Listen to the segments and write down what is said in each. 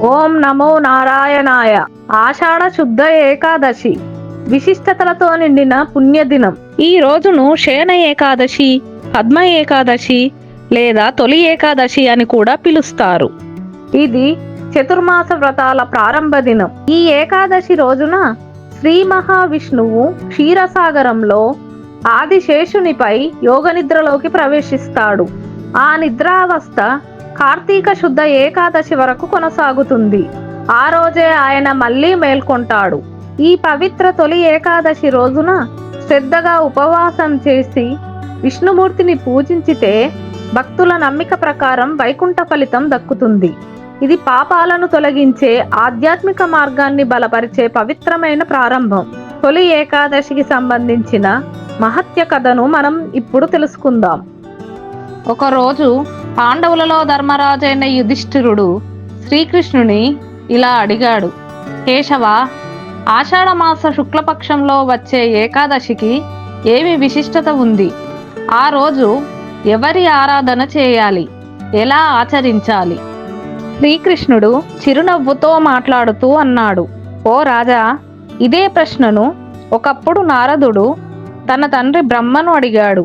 ఓం నమో నారాయణాయ. ఆషాఢ శుద్ధ ఏకాదశి. విశిష్టతలతో నిండిన పుణ్యదినం. ఈ రోజును శయన ఏకాదశి పద్మ ఏకాదశి లేదా తొలి ఏకాదశి అని కూడా పిలుస్తారు. ఇది చతుర్మాస వ్రతాల ప్రారంభ దినం. ఈ ఏకాదశి రోజున శ్రీ మహావిష్ణువు క్షీరసాగరంలో ఆదిశేషునిపై యోగ నిద్రలోకి ప్రవేశిస్తాడు. ఆ నిద్రావస్థ కార్తీక శుద్ధ ఏకాదశి వరకు కొనసాగుతుంది. ఆ రోజే ఆయన మళ్ళీ మేల్కొంటాడు. ఈ పవిత్ర తొలి ఏకాదశి రోజున శ్రద్ధగా ఉపవాసం చేసి విష్ణుమూర్తిని పూజించితే భక్తుల నమ్మిక ప్రకారం వైకుంఠ ఫలితం దక్కుతుంది. ఇది పాపాలను తొలగించే ఆధ్యాత్మిక మార్గాన్ని బలపరిచే పవిత్రమైన ప్రారంభం. తొలి ఏకాదశికి సంబంధించిన మహత్య కథను మనం ఇప్పుడు తెలుసుకుందాం. ఒకరోజు పాండవులలో ధర్మరాజైన యుధిష్ఠిరుడు శ్రీకృష్ణుని ఇలా అడిగాడు కేశవ ఆషాఢమాస శుక్లపక్షంలో వచ్చే ఏకాదశికి ఏమి విశిష్టత ఉంది? ఆ రోజు ఎవరి ఆరాధన చేయాలి? ఎలా ఆచరించాలి? శ్రీకృష్ణుడు చిరునవ్వుతో మాట్లాడుతూ అన్నాడు ఓ రాజా ఇదే ప్రశ్నను ఒకప్పుడు నారదుడు తన తండ్రి బ్రహ్మను అడిగాడు.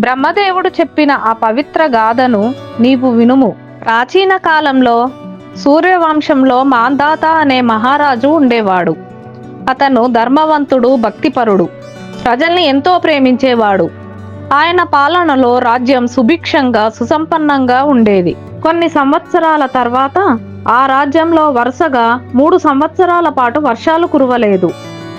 బ్రహ్మదేవుడు చెప్పిన ఆ పవిత్ర గాథను నీవు వినుము. ప్రాచీన కాలంలో సూర్యవంశంలో మాందాత అనే మహారాజు ఉండేవాడు. అతను ధర్మవంతుడు భక్తిపరుడు. ప్రజల్ని ఎంతో ప్రేమించేవాడు. ఆయన పాలనలో రాజ్యం సుభిక్షంగా సుసంపన్నంగా ఉండేది. కొన్ని సంవత్సరాల తర్వాత ఆ రాజ్యంలో వరుసగా మూడు సంవత్సరాల పాటు వర్షాలు కురవలేదు.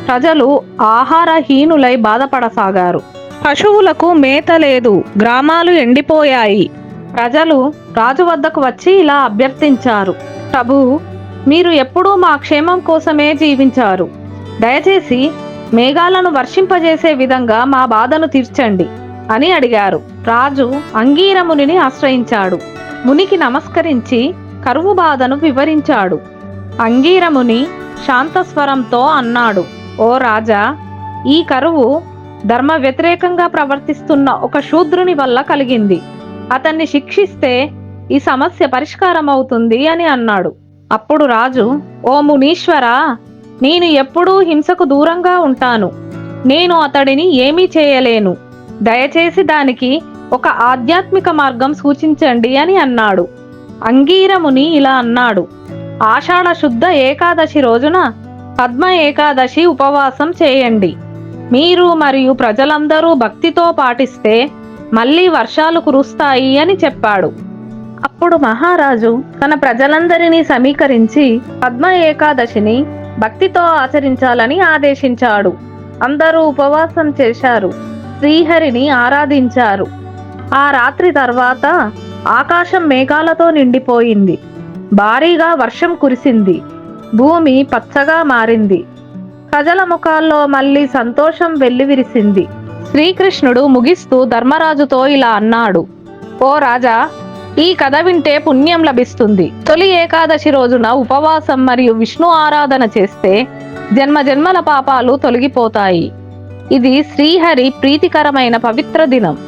ప్రజలు ఆహారహీనులై బాధపడసాగారు. పశువులకు మేత లేదు గ్రామాలు ఎండిపోయాయి. ప్రజలు రాజు వద్దకు వచ్చి ఇలా అభ్యర్థించారు. ప్రభు మీరు ఎప్పుడూ మా క్షేమం కోసమే జీవించారు. దయచేసి మేఘాలను వర్షింపజేసే విధంగా మా బాధను తీర్చండి అని అడిగారు. రాజు అంగీరమునిని ఆశ్రయించాడు. మునికి నమస్కరించి కరువు బాధను వివరించాడు. అంగీరముని శాంతస్వరంతో అన్నాడు ఓ రాజా ఈ కరువు ధర్మ వ్యతిరేకంగా ప్రవర్తిస్తున్న ఒక శూద్రుని వల్ల కలిగింది. అతన్ని శిక్షిస్తే ఈ సమస్య పరిష్కారం అవుతుంది అని అన్నాడు. అప్పుడు రాజు ఓ మునీశ్వర నేను ఎప్పుడూ హింసకు దూరంగా ఉంటాను. నేను అతడిని ఏమీ చేయలేను. దయచేసి దానికి ఒక ఆధ్యాత్మిక మార్గం సూచించండి అని అన్నాడు. అంగీరముని ఇలా అన్నాడు. ఆషాఢ శుద్ధ ఏకాదశి రోజున పద్మ ఏకాదశి ఉపవాసం చేయండి. మీరు మరియు ప్రజలందరూ భక్తితో పాటిస్తే మళ్ళీ వర్షాలు కురుస్తాయి అని చెప్పాడు. అప్పుడు మహారాజు తన ప్రజలందరినీ సమీకరించి పద్మ ఏకాదశిని భక్తితో ఆచరించాలని ఆదేశించాడు. అందరూ ఉపవాసం చేశారు. శ్రీహరిని ఆరాధించారు. ఆ రాత్రి తర్వాత ఆకాశం మేఘాలతో నిండిపోయింది. భారీగా వర్షం కురిసింది. భూమి పచ్చగా మారింది. ప్రజల ముఖాల్లో మళ్ళీ సంతోషం వెల్లివిరిసింది శ్రీకృష్ణుడు ముగిస్తూ ధర్మరాజుతో ఇలా అన్నాడు. ఓ రాజా ఈ కథ వింటే పుణ్యం లభిస్తుంది. తొలి ఏకాదశి రోజున ఉపవాసం మరియు విష్ణు ఆరాధన చేస్తే జన్మ జన్మల పాపాలు తొలగిపోతాయి. ఇది శ్రీహరి ప్రీతికరమైన పవిత్ర దినం.